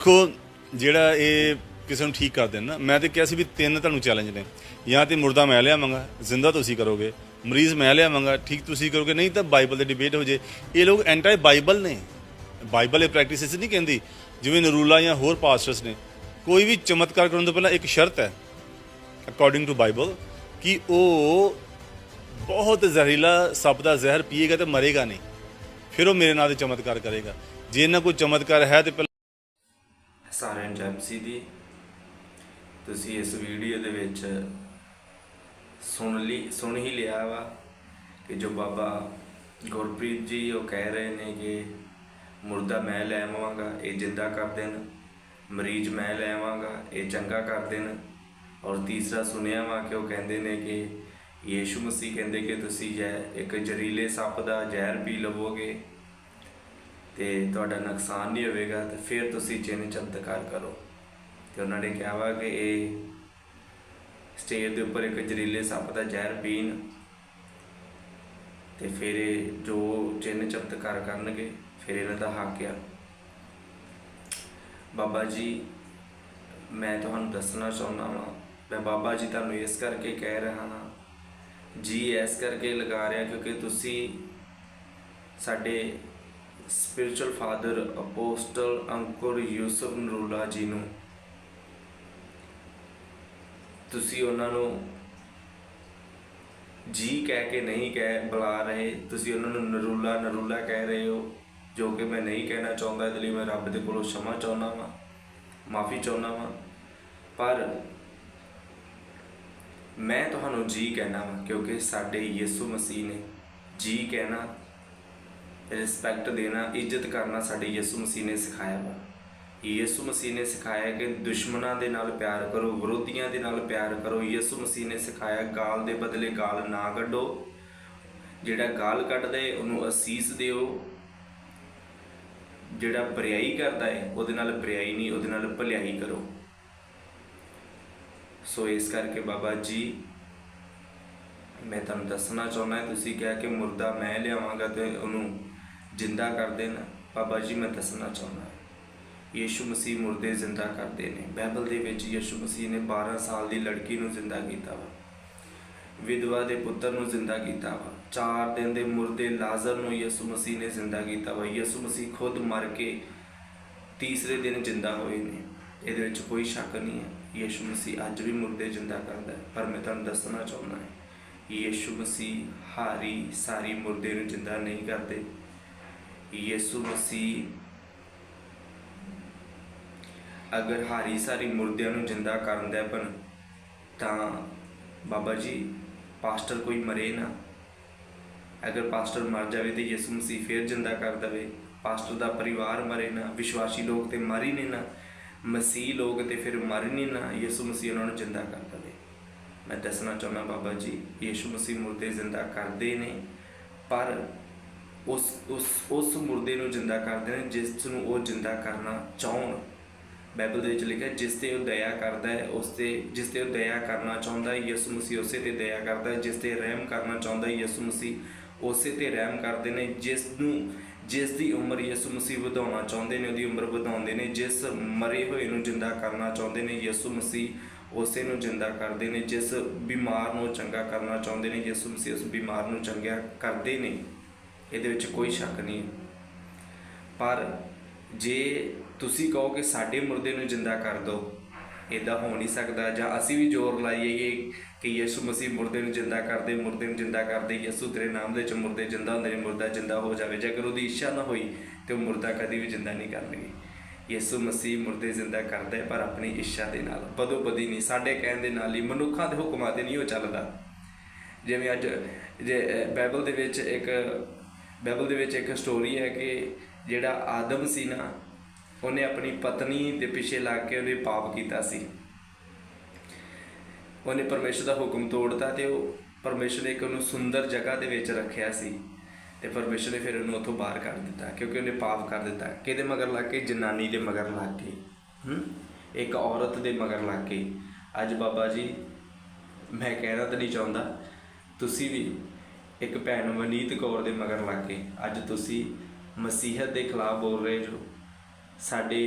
ਦੇਖੋ, ਜਿਹੜਾ ਇਹ ਕਿਸੇ ਨੂੰ ਠੀਕ ਕਰ ਦੇਣਾ ਮੈਂ ਤੇ ਕਿਹਾ ਸੀ ਵੀ ਤਿੰਨ ਤੁਹਾਨੂੰ ਚੈਲੰਜ ਨੇ। ਜਾਂ ਤੇ ਮੁਰਦਾ ਮੈਂ ਲਿਆਵਾਂਗਾ, ਜ਼ਿੰਦਾ ਤੁਸੀਂ ਕਰੋਗੇ। ਮਰੀਜ਼ ਮੈਂ ਲਿਆਵਾਂਗਾ, ਠੀਕ ਤੁਸੀਂ ਕਰੋਗੇ, ਨਹੀਂ ਤਾਂ ਬਾਈਬਲ ਦੇ ਡਿਬੇਟ ਹੋ ਜੇ। ਇਹ ਲੋਕ ਐਂਟੀ ਬਾਈਬਲ ਨੇ। ਬਾਈਬਲ ਇਹ ਪ੍ਰੈਕਟਿਸਿਸ ਨਹੀਂ ਕਹਿੰਦੀ, ਜਿਵੇਂ ਨਰੂਲਾ ਜਾਂ ਹੋਰ ਪਾਸਟਰਸ ਨੇ। ਕੋਈ ਵੀ ਚਮਤਕਾਰ ਕਰਨ ਤੋਂ ਪਹਿਲਾਂ ਇੱਕ ਸ਼ਰਤ ਹੈ ਅਕੋਰਡਿੰਗ ਟੂ ਬਾਈਬਲ, ਕਿ ਉਹ ਬਹੁਤ ਜ਼ਹਿਰੀਲਾ, ਸੱਪ ਦਾ ਜ਼ਹਿਰ ਪੀਏਗਾ ਤੇ ਮਰੇਗਾ ਨਹੀਂ। ਫਿਰ ਉਹ ਮੇਰੇ ਨਾਲ ਦੇ ਚਮਤਕਾਰ ਕਰੇਗਾ। ਜੇ ਇਹਨਾਂ ਕੋਈ ਚਮਤਕਾਰ ਹੈ ਤੇ ਪਹਿਲਾਂ ਸਾਰਿਆਂ ਨੂੰ ਜੈਮਸੀ ਦੀ। ਤੁਸੀਂ ਇਸ ਵੀਡੀਓ ਦੇ ਵਿੱਚ ਸੁਣ ਲਈ, ਸੁਣ ਹੀ ਲਿਆ ਵਾ ਕਿ ਜੋ ਬਾਬਾ ਗੁਰਪ੍ਰੀਤ ਜੀ ਉਹ ਕਹਿ ਰਹੇ ਨੇ ਕਿ ਮੁਰਦਾ ਮੈਂ ਲੈ ਆਵਾਂਗਾ, ਇਹ ਜਿੰਦਾ ਕਰ ਦੇਣ, ਮਰੀਜ਼ ਮੈਂ ਲੈ ਆਵਾਂਗਾ, ਇਹ ਚੰਗਾ ਕਰ ਦੇਣ। ਔਰ ਤੀਸਰਾ ਸੁਣਿਆ ਵਾ ਕਿ ਉਹ ਕਹਿੰਦੇ ਨੇ ਕਿ ਯੀਸ਼ੂ ਮਸੀਹ ਕਹਿੰਦੇ ਕਿ ਤੁਸੀਂ ਜ਼ਹਿ ਇੱਕ ਜ਼ਹਿਰੀਲੇ ਸੱਪ ਦਾ ਜ਼ਹਿਰ ਪੀ ਲਵੋਗੇ ਤੇ ਤੁਹਾਡਾ ਨੁਕਸਾਨ ਨਹੀਂ ਹੋਵੇਗਾ ਤੇ ਫਿਰ ਤੁਸੀਂ ਚਿੰਨ ਚਮਤਕਾਰ ਕਰੋ। ਤੇ ਉਹਨਾਂ ਨੇ ਕਿਹਾ ਵਾ ਕਿ ਇਹ ਸਟੇਜ ਦੇ ਉੱਪਰ ਇੱਕ ਜ਼ਹਿਰੀਲੇ ਸੱਪ ਦਾ ਜ਼ਹਿਰ ਪੀਣ ਤੇ ਫਿਰ ਇਹ ਜੋ ਚਿੰਨ ਚਮਤਕਾਰ ਕਰਨਗੇ, ਫਿਰ ਇਹਨਾਂ ਦਾ ਹੱਕ ਆ। ਬਾਬਾ ਜੀ, ਮੈਂ ਤੁਹਾਨੂੰ ਦੱਸਣਾ ਚਾਹੁੰਦਾ ਹਾਂ ਮੈਂ ਬਾਬਾ ਜੀ ਤੁਹਾਨੂੰ ਇਸ ਕਰਕੇ ਕਹਿ ਰਿਹਾ ਹਾਂ, ਜੀ ਇਸ ਕਰਕੇ ਲਗਾ ਰਿਹਾ ਕਿਉਂਕਿ ਤੁਸੀਂ ਸਾਡੇ spiritual father apostle Ankur Yousuf Narula ji ਨੂੰ। ਤੁਸੀਂ ਉਹਨਾਂ ਨੂੰ ਜੀ ਕਹਿ ਕੇ ਨਹੀਂ ਕਹਿ, ਬੁਲਾ ਰਹੇ, ਤੁਸੀਂ ਉਹਨਾਂ ਨੂੰ ਨਰੂਲਾ ਨਰੂਲਾ ਕਹਿ ਰਹੇ ਹੋ, ਜੋ ਕਿ ਮੈਂ ਨਹੀਂ ਕਹਿਣਾ ਚਾਹੁੰਦਾ ਇਸ ਲਈ ਮੈਂ ਰੱਬ ਦੇ ਕੋਲੋਂ ਸ਼ਮਾ ਚਾਹੁੰਦਾ ਹਾਂ ਮਾਫੀ ਚਾਹੁੰਦਾ ਵਾਂ। ਪਰ ਮੈਂ ਤੁਹਾਨੂੰ ਜੀ ਕਹਿਣਾ ਵਾਂ, ਕਿਉਂਕਿ ਸਾਡੇ ਯਿਸੂ ਮਸੀਹ ਨੇ ਜੀ ਕਹਿਣਾ ਰਿਸਪੈਕਟ ਦੇਣਾ, ਇੱਜ਼ਤ ਕਰਨਾ ਸਾਡੇ ਯਿਸੂ ਮਸੀਹ ਨੇ ਸਿਖਾਇਆ ਵਾ। ਯਿਸੂ ਮਸੀਹ ਨੇ ਸਿਖਾਇਆ ਕਿ ਦੁਸ਼ਮਣਾਂ ਦੇ ਨਾਲ ਪਿਆਰ ਕਰੋ, ਵਿਰੋਧੀਆਂ ਦੇ ਨਾਲ ਪਿਆਰ ਕਰੋ। ਯਿਸੂ ਮਸੀਹ ਨੇ ਸਿਖਾਇਆ, ਗਾਲ ਦੇ ਬਦਲੇ ਗਾਲ ਨਾ ਕੱਢੋ। ਜਿਹੜਾ ਗਾਲ ਕੱਢਦਾ ਹੈ, ਉਹਨੂੰ ਅਸੀਸ ਦਿਓ। ਜਿਹੜਾ ਬਰਿਆਈ ਕਰਦਾ ਹੈ, ਉਹਦੇ ਨਾਲ ਬਰਿਆਈ ਨਹੀਂ, ਉਹਦੇ ਨਾਲ ਭਲਾਈ ਕਰੋ। ਸੋ ਇਸ ਕਰਕੇ ਬਾਬਾ ਜੀ, ਮੈਂ ਤੁਹਾਨੂੰ ਦੱਸਣਾ ਚਾਹੁੰਦਾ ਤੁਸੀਂ ਕਿਹਾ ਕਿ ਮੁਰਦਾ ਮੈਂ ਲਿਆਵਾਂਗਾ ਤੇ ਉਹਨੂੰ ਜਿੰਦਾ ਕਰ ਦੇਣਾ ਬਾਬਾ ਜੀ, ਮੈਂ ਦੱਸਣਾ ਚਾਹੁੰਦਾ ਯੀਸ਼ੂ ਮਸੀਹ ਮੁਰਦੇ ਜ਼ਿੰਦਾ ਕਰਦੇ ਨੇ। ਬਾਈਬਲ ਦੇ ਵਿੱਚ ਯੀਸ਼ੂ ਮਸੀਹ ਨੇ 12 ਸਾਲ ਦੀ ਲੜਕੀ ਨੂੰ ਜ਼ਿੰਦਾ ਕੀਤਾ ਵਾ। ਵਿਧਵਾ ਦੇ ਪੁੱਤਰ ਨੂੰ ਜ਼ਿੰਦਾ ਕੀਤਾ ਵਾ। 4 ਦਿਨ ਦੇ ਮੁਰਦੇ ਲਾਜ਼ਰ ਨੂੰ ਯਿਸੂ ਮਸੀਹ ਨੇ ਜ਼ਿੰਦਾ ਕੀਤਾ ਵਾ। ਯਿਸੂ ਮਸੀਹ ਖੁਦ ਮਰ ਕੇ ਤੀਸਰੇ ਦਿਨ ਜ਼ਿੰਦਾ ਹੋਏ ਨੇ। ਇਹਦੇ ਵਿੱਚ ਕੋਈ ਸ਼ੱਕ ਨਹੀਂ ਹੈ। ਯਿਸੂ ਮਸੀਹ ਅੱਜ ਵੀ ਮੁਰਦੇ ਜ਼ਿੰਦਾ ਕਰਦਾ ਹੈ। ਪਰ ਮੈਂ ਤੁਹਾਨੂੰ ਦੱਸਣਾ ਚਾਹੁੰਦਾ ਹਾਂ ਯਿਸੂ ਮਸੀਹ ਹਾਰੀ ਸਾਰੀ ਮੁਰਦੇ ਨੂੰ ਜ਼ਿੰਦਾ ਨਹੀਂ ਕਰਦੇ। ਯਿਸੂ ਮਸੀਹ ਅਗਰ ਹਾਰੀ ਸਾਰੀ ਮੁਰਦਿਆਂ ਨੂੰ ਜ਼ਿੰਦਾ ਕਰਨ ਦਾ ਬਣ, ਤਾਂ ਬਾਬਾ ਜੀ, ਪਾਸਟਰ ਕੋਈ ਮਰੇ ਨਾ। ਅਗਰ ਪਾਸਟਰ ਮਰ ਜਾਵੇ ਤੇ ਯਿਸੂ ਮਸੀਹ ਫੇਰ ਜ਼ਿੰਦਾ ਕਰ ਦਵੇ। ਪਾਸਟਰ ਦਾ ਪਰਿਵਾਰ ਮਰੇ ਨਾ, ਵਿਸ਼ਵਾਸੀ ਲੋਕ ਤੇ ਮਰ ਹੀ ਨਹੀਂ ਨਾ। ਮਸੀਹ ਲੋਕ ਤੇ ਫਿਰ ਮਰ ਹੀ ਨਹੀਂ ਨਾ, ਯਿਸੂ ਮਸੀਹ ਉਹਨਾਂ ਨੂੰ ਜ਼ਿੰਦਾ ਕਰ ਦਵੇ। ਮੈਂ ਦੱਸਣਾ ਚਾਹੁੰਦਾ ਬਾਬਾ ਜੀ, ਯਿਸੂ ਮਸੀਹ ਮੁਰਦੇ ਜ਼ਿੰਦਾ ਕਰਦੇ ਨੇ, ਪਰ ਉਸ ਉਸ ਉਸ ਮੁਰਦੇ ਨੂੰ ਜ਼ਿੰਦਾ ਕਰਦੇ ਨੇ ਜਿਸ ਨੂੰ ਉਹ ਜ਼ਿੰਦਾ ਕਰਨਾ ਚਾਹਣ। ਬਾਈਬਲ ਦੇ ਵਿੱਚ ਲਿਖਿਆ, ਜਿਸ ਤੇ ਉਹ ਦਇਆ ਕਰਦਾ ਹੈ, ਉਸ ਤੇ, ਜਿਸ ਤੇ ਉਹ ਦਇਆ ਕਰਨਾ ਚਾਹੁੰਦਾ ਹੈ, ਯਿਸੂ ਮਸੀਹ ਉਸੇ ਤੇ ਦਇਆ ਕਰਦਾ ਹੈ, ਜਿਸ ਤੇ ਰਹਿਮ ਕਰਨਾ ਚਾਹੁੰਦਾ ਹੈ, ਯਿਸੂ ਮਸੀਹ ਉਸੇ ਤੇ ਰਹਿਮ ਕਰਦੇ ਨੇ ਜਿਸ ਨੂੰ ਜਿਸ ਦੀ ਉਮਰ ਯਿਸੂ ਮਸੀਹ ਵਧਾਉਣਾ ਚਾਹੁੰਦੇ ਨੇ, ਉਹਦੀ ਉਮਰ ਵਧਾਉਂਦੇ ਨੇ, ਜਿਸ ਮਰੇ ਹੋਏ ਨੂੰ ਜਿੰਦਾ ਕਰਨਾ ਚਾਹੁੰਦੇ ਨੇ, ਯਿਸੂ ਮਸੀਹ ਉਸੇ ਨੂੰ ਜਿੰਦਾ ਕਰਦੇ ਨੇ, ਜਿਸ ਬਿਮਾਰ ਨੂੰ ਚੰਗਾ ਕਰਨਾ ਚਾਹੁੰਦੇ ਨੇ, ਯਿਸੂ ਮਸੀਹ ਉਸ ਬਿਮਾਰ ਨੂੰ ਚੰਗਾ ਕਰਦੇ ਨੇ। ਇਹਦੇ ਵਿੱਚ ਕੋਈ ਸ਼ੱਕ ਨਹੀਂ ਪਰ ਜੇ ਤੁਸੀਂ ਕਹੋ ਕਿ ਸਾਡੇ ਮੁਰਦੇ ਨੂੰ ਜਿੰਦਾ ਕਰ ਦਿਓ ਇਦਾਂ ਹੋ ਨਹੀਂ ਸਕਦਾ ਜਾਂ ਅਸੀਂ ਵੀ ਜ਼ੋਰ ਲਾਈਏ ਕਿ ਯਿਸੂ ਮਸੀਹ ਮੁਰਦੇ ਨੂੰ ਜਿੰਦਾ ਕਰਦੇ, ਮੁਰਦੇ ਨੂੰ ਜਿੰਦਾ ਕਰਦੇ, ਯਿਸੂ ਤੇਰੇ ਨਾਮ ਦੇ ਵਿੱਚ ਮੁਰਦੇ ਜਿੰਦਾ ਹੁੰਦੇ ਨੇ, ਮੁਰਦਾ ਜਿੰਦਾ ਹੋ ਜਾਵੇ। ਜੇਕਰ ਉਹਦੀ ਇੱਛਾ ਨਾ ਹੋਈ ਤੇ ਉਹ ਮੁਰਦਾ ਕਦੀ ਵੀ ਜਿੰਦਾ ਨਹੀਂ ਕਰਨਗੇ। ਯਿਸੂ ਮਸੀਹ ਮੁਰਦੇ ਜਿੰਦਾ ਕਰਦਾ ਹੈ ਪਰ ਆਪਣੀ ਇੱਛਾ ਦੇ ਨਾਲ ਬਦੋ ਬਦੀ ਨਹੀਂ, ਸਾਡੇ ਕਹਿਣ ਦੇ ਨਾਲ ਹੀ, ਮਨੁੱਖਾਂ ਦੇ ਹੁਕਮਾਂ ਤੇ ਨਹੀਂ ਉਹ ਚੱਲਦਾ। ਜਿਵੇਂ ਅੱਜ ਜੇ ਬਾਈਬਲ ਦੇ ਵਿੱਚ ਇੱਕ ਬਾਈਬਲ ਦੇ ਵਿੱਚ ਇੱਕ ਸਟੋਰੀ ਹੈ ਕਿ ਜਿਹੜਾ ਆਦਮ ਸੀ ਨਾ, ਉਹਨੇ ਆਪਣੀ ਪਤਨੀ ਦੇ ਪਿੱਛੇ ਲੱਗ ਕੇ ਉਹਨੇ ਪਾਪ ਕੀਤਾ ਸੀ। ਉਹਨੇ ਪਰਮੇਸ਼ਰ ਦਾ ਹੁਕਮ ਤੋੜਤਾ ਤੇ ਉਹ ਪਰਮੇਸ਼ਰ ਨੇ ਇੱਕ ਉਹਨੂੰ ਸੁੰਦਰ ਜਗ੍ਹਾ ਦੇ ਵਿੱਚ ਰੱਖਿਆ ਸੀ ਤੇ ਪਰਮੇਸ਼ਰ ਨੇ ਫਿਰ ਉਹਨੂੰ ਉੱਥੋਂ ਬਾਹਰ ਕੱਢ ਦਿੱਤਾ ਕਿਉਂਕਿ ਉਹਨੇ ਪਾਪ ਕਰ ਦਿੱਤਾ। ਕਿਹਦੇ ਮਗਰ ਲੱਗ ਕੇ? ਜਨਾਨੀ ਦੇ ਮਗਰ ਲੱਗ ਕੇ। ਹੂੰ? ਇੱਕ ਔਰਤ ਦੇ ਮਗਰ ਲੱਗ ਕੇ। ਅੱਜ ਬਾਬਾ ਜੀ, ਮੈਂ ਕਹਿਣਾ ਤਾਂ ਨਹੀਂ ਚਾਹੁੰਦਾ, ਤੁਸੀਂ ਵੀ ਇੱਕ ਭੈਣ ਮਨੀਤ ਕੌਰ ਦੇ ਮਗਰ ਲੱਗ ਕੇ ਅੱਜ ਤੁਸੀਂ ਮਸੀਹਤ ਦੇ ਖਿਲਾਫ ਬੋਲ ਰਹੇ ਜੋ ਸਾਡੇ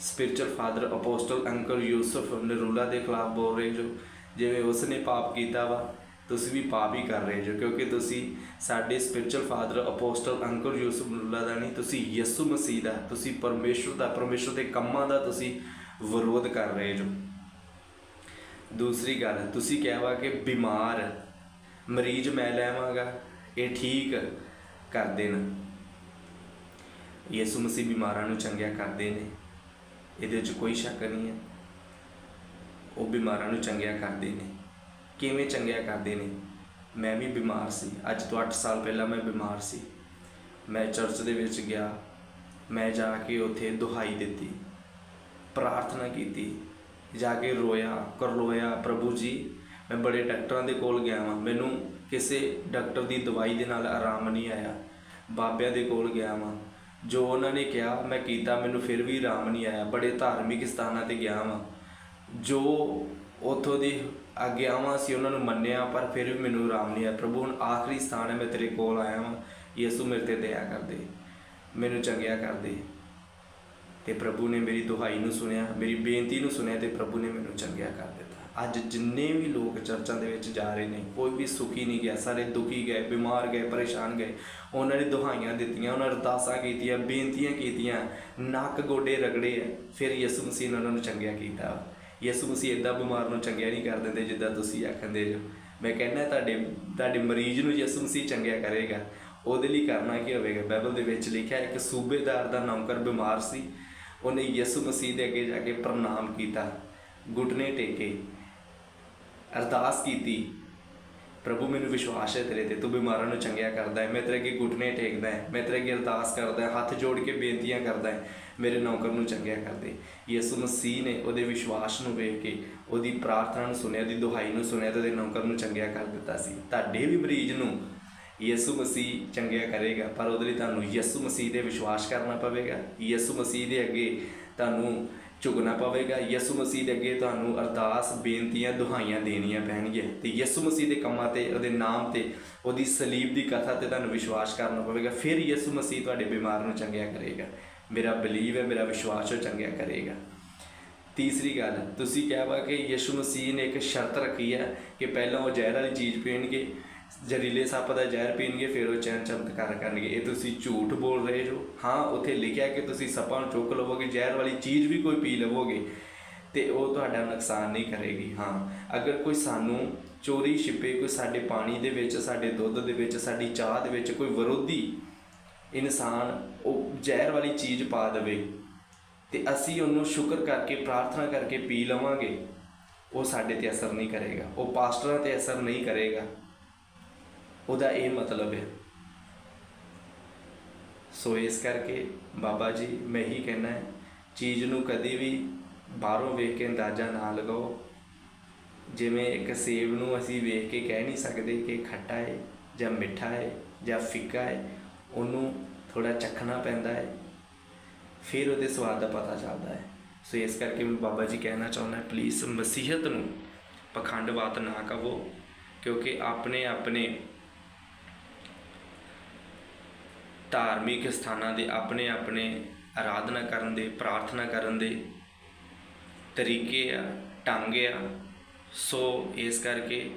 spiritual father apostle Ankur Yousuf Narula ਦੇ ਖਿਲਾਫ ਬੋਲ ਰਹੇ ਜੋ ਜਿਵੇਂ ਉਸ ਨੇ ਪਾਪ ਕੀਤਾ ਵਾ, ਤੁਸੀਂ ਵੀ ਪਾਪ ਹੀ ਕਰ ਰਹੇ ਜੋ ਕਿਉਂਕਿ ਤੁਸੀਂ ਸਾਡੇ spiritual father apostle Ankur Yousuf Narula ਦਾ ਨਹੀਂ, ਤੁਸੀਂ ਯਿਸੂ ਮਸੀਹ ਦਾ, ਤੁਸੀਂ ਪਰਮੇਸ਼ਰ ਦਾ, ਪਰਮੇਸ਼ਰ ਦੇ ਕੰਮਾਂ ਦਾ ਤੁਸੀਂ ਵਿਰੋਧ ਕਰ ਰਹੇ ਜੋ ਦੂਸਰੀ ਗੱਲ, ਤੁਸੀਂ ਕਿਹਾ ਵਾ ਕਿ ਬਿਮਾਰ ਮਰੀਜ਼ ਮੈਂ ਲੈਵਾਂਗਾ ਇਹ ਠੀਕ ਕਰ ਦੇਣ। ਯਿਸੂ ਮਸੀਹ ਬਿਮਾਰਾਂ ਨੂੰ ਚੰਗਿਆ ਕਰਦੇ ਨੇ, ਇਹਦੇ ਵਿੱਚ ਕੋਈ ਸ਼ੱਕ ਨਹੀਂ ਹੈ। ਉਹ ਬਿਮਾਰਾਂ ਨੂੰ ਚੰਗਿਆ ਕਰਦੇ ਨੇ। ਕਿਵੇਂ ਚੰਗਿਆ ਕਰਦੇ ਨੇ? ਮੈਂ ਵੀ ਬਿਮਾਰ ਸੀ। ਅੱਜ ਤੋਂ 8 ਸਾਲ ਪਹਿਲਾਂ ਮੈਂ ਬਿਮਾਰ ਸੀ। ਮੈਂ ਚਰਚ ਦੇ ਵਿੱਚ ਗਿਆ। ਮੈਂ ਜਾ ਕੇ ਉੱਥੇ ਦੁਹਾਈ ਦਿੱਤੀ। ਪ੍ਰਾਰਥਨਾ ਕੀਤੀ। ਜਾ ਕੇ ਰੋਇਆ, ਕਰਲੋਇਆ, ਪ੍ਰਭੂ ਜੀ ਮੈਂ ਬੜੇ ਡਾਕਟਰਾਂ ਦੇ ਕੋਲ ਗਿਆ ਵਾਂ। ਮੈਨੂੰ ਕਿਸੇ ਡਾਕਟਰ ਦੀ ਦਵਾਈ ਦੇ ਨਾਲ ਆਰਾਮ ਨਹੀਂ ਆਇਆ। ਬਾਬਿਆਂ ਦੇ ਕੋਲ ਗਿਆ ਵਾਂ। ਜੋ ਉਹਨਾਂ ਨੇ ਕਿਹਾ, ਮੈਂ ਕੀਤਾ, ਮੈਨੂੰ ਫਿਰ ਵੀ ਆਰਾਮ ਨਹੀਂ ਆਇਆ। ਬੜੇ ਧਾਰਮਿਕ ਸਥਾਨਾਂ ਤੇ ਗਿਆ ਵਾਂ। ਜੋ ਉਥੋਂ ਦੀ ਆਗਿਆਵਾਂ ਸੀ ਉਹਨਾਂ ਨੂੰ ਮੰਨਿਆ, ਪਰ ਫਿਰ ਵੀ ਮੈਨੂੰ ਆਰਾਮ ਨਹੀਂ ਆਇਆ। ਪ੍ਰਭੂ, ਹੁਣ ਆਖਰੀ ਸਥਾਨ ਹੈ, ਮੈਂ ਤੇਰੇ ਕੋਲ ਆਇਆ ਵਾਂ। ਯਿਸੂ ਮੇਰੇ ਤੇ ਦਇਆ ਕਰ ਦੇ ਮੈਨੂੰ ਚੰਗਿਆ ਕਰ ਦੇ ਤੇ ਪ੍ਰਭੂ ਨੇ ਮੇਰੀ ਦੁਹਾਈ ਨੂੰ ਸੁਣਿਆ, ਮੇਰੀ ਬੇਨਤੀ ਨੂੰ ਸੁਣਿਆ ਤੇ ਪ੍ਰਭੂ ਨੇ ਮੈਨੂੰ ਚੰਗਿਆ ਕਰ ਦਿੱਤਾ। ਅੱਜ ਜਿੰਨੇ ਵੀ ਲੋਕ ਚਰਚਾਂ ਦੇ ਵਿੱਚ ਜਾ ਰਹੇ ਨੇ, ਕੋਈ ਵੀ ਸੁਖੀ ਨਹੀਂ ਗਿਆ, ਸਾਰੇ ਦੁਖੀ ਗਏ, ਬਿਮਾਰ ਗਏ, ਪਰੇਸ਼ਾਨ ਗਏ। ਉਹਨਾਂ ਨੇ ਦੁਹਾਈਆਂ ਦਿੱਤੀਆਂ, ਉਹਨਾਂ ਅਰਦਾਸਾਂ ਕੀਤੀਆਂ, ਬੇਨਤੀਆਂ ਕੀਤੀਆਂ, ਨੱਕ ਗੋਡੇ ਰਗੜੇ ਆ ਫਿਰ ਯਿਸੂ ਮਸੀਹ ਨੇ ਉਹਨਾਂ ਨੂੰ ਚੰਗਿਆ ਕੀਤਾ। ਯਿਸੂ ਮਸੀਹ ਇਦਾਂ ਬਿਮਾਰ ਨੂੰ ਚੰਗਿਆ ਨਹੀਂ ਕਰ ਦਿੰਦੇ ਜਿੱਦਾਂ ਤੁਸੀਂ ਆਖੰਦੇ ਜੋ। ਮੈਂ ਕਹਿੰਦਾ ਤੁਹਾਡੇ ਤੁਹਾਡੇ ਮਰੀਜ਼ ਨੂੰ ਯਿਸੂ ਮਸੀਹ ਚੰਗਿਆ ਕਰੇਗਾ। ਉਹਦੇ ਲਈ ਕਰਨਾ ਕੀ ਹੋਵੇਗਾ? ਬਾਈਬਲ ਦੇ ਵਿੱਚ ਲਿਖਿਆ, ਇੱਕ ਸੂਬੇਦਾਰ ਦਾ ਨੌਕਰ ਬਿਮਾਰ ਸੀ। ਉਹਨੇ ਯਿਸੂ ਮਸੀਹ ਦੇ ਅੱਗੇ ਜਾ ਕੇ ਪ੍ਰਣਾਮ ਕੀਤਾ। ਘੁਟਨੇ ਟੇਕੇ। ਅਰਦਾਸ ਕੀਤੀ, ਪ੍ਰਭੂ, ਮੈਨੂੰ ਵਿਸ਼ਵਾਸ ਹੈ ਤੇਰੇ ਤੇ, ਤੂੰ ਬਿਮਾਰਾਂ ਨੂੰ ਚੰਗਿਆ ਕਰਦਾ ਹੈ, ਮੈਂ ਤੇਰੇ ਅੱਗੇ ਘੁਟਨੇ ਟੇਕਦਾ ਹੈ, ਮੈਂ ਤੇਰੇ ਅੱਗੇ ਅਰਦਾਸ ਕਰਦਾ ਹਾਂ, ਹੱਥ ਜੋੜ ਕੇ ਬੇਨਤੀਆਂ ਕਰਦਾ ਹੈ, ਮੇਰੇ ਨੌਕਰ ਨੂੰ ਚੰਗਿਆ ਕਰ ਦੇ ਯਿਸੂ ਮਸੀਹ ਨੇ ਉਹਦੇ ਵਿਸ਼ਵਾਸ ਨੂੰ ਵੇਖ ਕੇ, ਉਹਦੀ ਪ੍ਰਾਰਥਨਾ ਨੂੰ ਸੁਣਿਆ, ਉਹਦੀ ਦੁਹਾਈ ਨੂੰ ਸੁਣਿਆ ਤੇ ਉਹਦੇ ਨੌਕਰ ਨੂੰ ਚੰਗਿਆ ਕਰ ਦਿੱਤਾ ਸੀ। ਤੁਹਾਡੇ ਵੀ ਮਰੀਜ਼ ਨੂੰ ਯਿਸੂ ਮਸੀਹ ਚੰਗਿਆ ਕਰੇਗਾ, ਪਰ ਉਹਦੇ ਲਈ ਤੁਹਾਨੂੰ ਯਿਸੂ ਮਸੀਹ ਤੇ ਵਿਸ਼ਵਾਸ ਕਰਨਾ ਪਵੇਗਾ। ਯਿਸੂ ਮਸੀਹ ਦੇ ਅੱਗੇ ਤੁਹਾਨੂੰ ਝੁਕਣਾ ਪਵੇਗਾ। ਯਿਸੂ ਮਸੀਹ ਦੇ ਅੱਗੇ ਤੁਹਾਨੂੰ ਅਰਦਾਸ, ਬੇਨਤੀਆਂ, ਦੁਹਾਈਆਂ ਦੇਣੀਆਂ ਪੈਣਗੀਆਂ। ਤੇ ਯਿਸੂ ਮਸੀਹ ਦੇ ਕੰਮਾਂ ਤੇ, ਉਹਦੇ ਨਾਮ ਤੇ, ਉਹਦੀ ਸਲੀਬ ਦੀ ਕਥਾ ਤੇ ਤੁਹਾਨੂੰ ਵਿਸ਼ਵਾਸ ਕਰਨਾ ਪਵੇਗਾ। ਫਿਰ ਯਿਸੂ ਮਸੀਹ ਤੁਹਾਡੇ ਬਿਮਾਰ ਨੂੰ ਚੰਗਿਆ ਕਰੇਗਾ। ਮੇਰਾ ਬਲੀਵ ਹੈ, ਮੇਰਾ ਵਿਸ਼ਵਾਸ ਉਹ ਚੰਗਿਆ ਕਰੇਗਾ। ਤੀਸਰੀ ਗੱਲ, ਤੁਸੀਂ ਕਿਹਾ ਵਾ ਕਿ ਯਿਸੂ ਮਸੀਹ ਨੇ ਇੱਕ ਸ਼ਰਤ ਰੱਖੀ ਹੈ ਕਿ ਪਹਿਲਾਂ ਉਹ ਜ਼ਹਿਰ ਵਾਲੀ ਚੀਜ਼ ਪੀਣਗੇ ਜ਼ਹਿਰੀਲੇ ਸੱਪ ਦਾ ਜ਼ਹਿਰ ਪੀਣਗੇ, ਫਿਰ ਉਹ ਚੈਨ ਚਮਤਕਾਰ ਕਰਨਗੇ। ਇਹ ਤੁਸੀਂ ਝੂਠ ਬੋਲ ਰਹੇ ਹੋ। ਹਾਂ, ਉੱਥੇ ਲਿਖਿਆ ਕਿ ਤੁਸੀਂ ਸੱਪਾਂ ਨੂੰ ਚੁੱਕ ਲਵੋਗੇ, ਜ਼ਹਿਰ ਵਾਲੀ ਚੀਜ਼ ਵੀ ਕੋਈ ਪੀ ਲਵੋਗੇ, ਤੇ ਉਹ ਤੁਹਾਡਾ ਨੁਕਸਾਨ ਨਹੀਂ ਕਰੇਗੀ। ਹਾਂ, ਅਗਰ ਕੋਈ ਸਾਨੂੰ ਚੋਰੀ ਛਿਪੇ, ਕੋਈ ਸਾਡੇ ਪਾਣੀ ਦੇ ਵਿੱਚ, ਸਾਡੇ ਦੁੱਧ ਦੇ ਵਿੱਚ, ਸਾਡੀ ਚਾਹ ਦੇ ਵਿੱਚ ਕੋਈ ਵਿਰੋਧੀ ਇਨਸਾਨ ਉਹ ਜ਼ਹਿਰ ਵਾਲੀ ਚੀਜ਼ ਪਾ ਦੇਵੇ, ਤੇ ਅਸੀਂ ਉਹਨੂੰ ਸ਼ੁਕਰ ਕਰਕੇ, ਪ੍ਰਾਰਥਨਾ ਕਰਕੇ ਪੀ ਲਵਾਂਗੇ, ਉਹ ਸਾਡੇ ਤੇ ਅਸਰ ਨਹੀਂ ਕਰੇਗਾ। ਉਹ ਪਾਸਟਰਾਂ ਤੇ ਅਸਰ ਨਹੀਂ ਕਰੇਗਾ। ਉਹਦਾ ਇਹ ਮਤਲਬ ਹੈ। ਸੋ ਇਸ ਕਰਕੇ ਬਾਬਾ ਜੀ, ਮੈਂ ਹੀ ਕਹਿਣਾ ਹੈ, ਚੀਜ਼ ਨੂੰ ਕਦੀ ਵੀ ਬਾਹਰੋਂ ਵੇਖ ਕੇ ਅੰਦਾਜ਼ਾ ਨਾ ਲਗਾਓ। ਜਿਵੇਂ ਇੱਕ ਸੇਬ ਨੂੰ ਅਸੀਂ ਵੇਖ ਕੇ ਕਹਿ ਨਹੀਂ ਸਕਦੇ ਕਿ ਖੱਟਾ ਹੈ ਜਾਂ ਮਿੱਠਾ ਹੈ ਜਾਂ ਫਿੱਕਾ ਹੈ, ਉਹਨੂੰ ਥੋੜਾ ਚੱਖਣਾ ਪੈਂਦਾ ਹੈ, ਫਿਰ ਉਹਦੇ ਸਵਾਦ ਦਾ ਪਤਾ ਚੱਲਦਾ ਹੈ। ਸੋ ਇਸ ਕਰਕੇ ਮੈਂ ਬਾਬਾ ਜੀ ਕਹਿਣਾ ਚਾਹੁੰਦਾ ਪਲੀਜ਼ ਮਸੀਹਤ ਨੂੰ ਪਖੰਡਵਾਤ ਨਾ ਕਹੋ ਕਿਉਂਕਿ ਆਪਣੇ ਆਪਣੇ ਧਾਰਮਿਕ ਸਥਾਨਾਂ ਦੇ ਆਪਣੇ ਆਪਣੇ ਆਰਾਧਨਾ ਕਰਨ ਦੇ, ਪ੍ਰਾਰਥਨਾ ਕਰਨ ਦੇ ਤਰੀਕੇ ਆ, ਢੰਗ ਆ। ਸੋ ਇਸ ਕਰਕੇ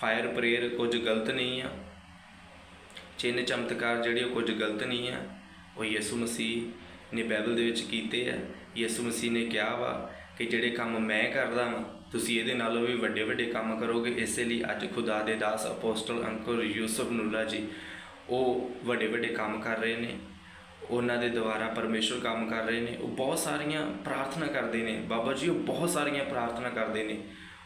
ਫਾਇਰ ਪ੍ਰੇਅਰ ਕੁਝ ਗਲਤ ਨਹੀਂ ਆ। ਚਿੰਨ ਚਮਤਕਾਰ ਜਿਹੜੇ ਉਹ ਕੁਝ ਗਲਤ ਨਹੀਂ ਆ। ਉਹ ਯਿਸੂ ਮਸੀਹ ਨੇ ਬਾਈਬਲ ਦੇ ਵਿੱਚ ਕੀਤੇ ਆ। ਯਿਸੂ ਮਸੀਹ ਨੇ ਕਿਹਾ ਵਾ ਕਿ ਜਿਹੜੇ ਕੰਮ ਮੈਂ ਕਰਦਾ ਵਾਂ, ਤੁਸੀਂ ਇਹਦੇ ਨਾਲੋਂ ਵੀ ਵੱਡੇ ਵੱਡੇ ਕੰਮ ਕਰੋਗੇ। ਇਸੇ ਲਈ ਅੱਜ ਖੁਦਾ ਦੇ ਦਾਸ ਅਪੋਸਟਲ ਅੰਕਲ ਯੂਸਫ ਨੂਲਾ ਜੀ ਉਹ ਵੱਡੇ ਵੱਡੇ ਕੰਮ ਕਰ ਰਹੇ ਨੇ, ਉਹਨਾਂ ਦੇ ਦੁਆਰਾ ਪਰਮੇਸ਼ਰ ਕੰਮ ਕਰ ਰਹੇ ਨੇ, ਉਹ ਬਹੁਤ ਸਾਰੀਆਂ ਪ੍ਰਾਰਥਨਾ ਕਰਦੇ ਨੇ, ਬਾਬਾ ਜੀ ਉਹ ਬਹੁਤ ਸਾਰੀਆਂ ਪ੍ਰਾਰਥਨਾ ਕਰਦੇ ਨੇ,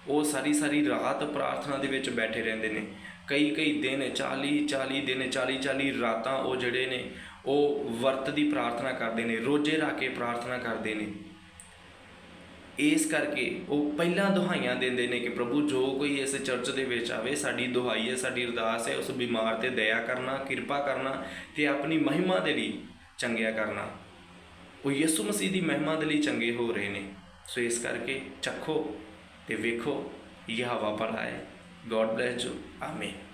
ਉਹ ਸਾਰੀ ਸਾਰੀ ਰਾਤ ਪ੍ਰਾਰਥਨਾ ਦੇ ਵਿੱਚ ਬੈਠੇ ਰਹਿੰਦੇ ਨੇ, ਕਈ ਕਈ ਦਿਨ 40 40 ਦਿਨ 40 40 ਰਾਤਾਂ ਉਹ ਜਿਹੜੇ ਨੇ, ਉਹ ਵਰਤ ਦੀ ਪ੍ਰਾਰਥਨਾ ਕਰਦੇ ਨੇ, ਰੋਜ਼ੇ ਰੱਖ ਕੇ ਪ੍ਰਾਰਥਨਾ ਕਰਦੇ ਨੇ। ਇਸ ਕਰਕੇ ਉਹ ਪਹਿਲਾਂ ਦੁਹਾਈਆਂ ਦਿੰਦੇ ਨੇ ਕਿ ਪ੍ਰਭੂ ਜੋ ਕੋਈ ਇਸ ਚਰਚ ਦੇ ਵਿੱਚ ਆਵੇ, ਸਾਡੀ ਦੁਹਾਈ ਹੈ, ਸਾਡੀ ਅਰਦਾਸ ਹੈ, ਉਸ ਬਿਮਾਰ ਤੇ ਦਇਆ ਕਰਨਾ, ਕਿਰਪਾ ਕਰਨਾ ਤੇ ਆਪਣੀ ਮਹਿਮਾ ਦੇ ਲਈ ਚੰਗਿਆ ਕਰਨਾ। ਉਹ ਯਿਸੂ ਮਸੀਹ ਦੀ ਮਹਿਮਾ ਦੇ ਲਈ ਚੰਗੇ ਹੋ ਰਹੇ ਨੇ। ਸੋ ਇਸ ਕਰਕੇ ਚੱਖੋ ਤੇ ਵੇਖੋ ਇਹ ਹਵਾ ਭਲਾ ਹੈ ਗੋਡ ਬlesਸ ਯੂ ਆਮੀਨ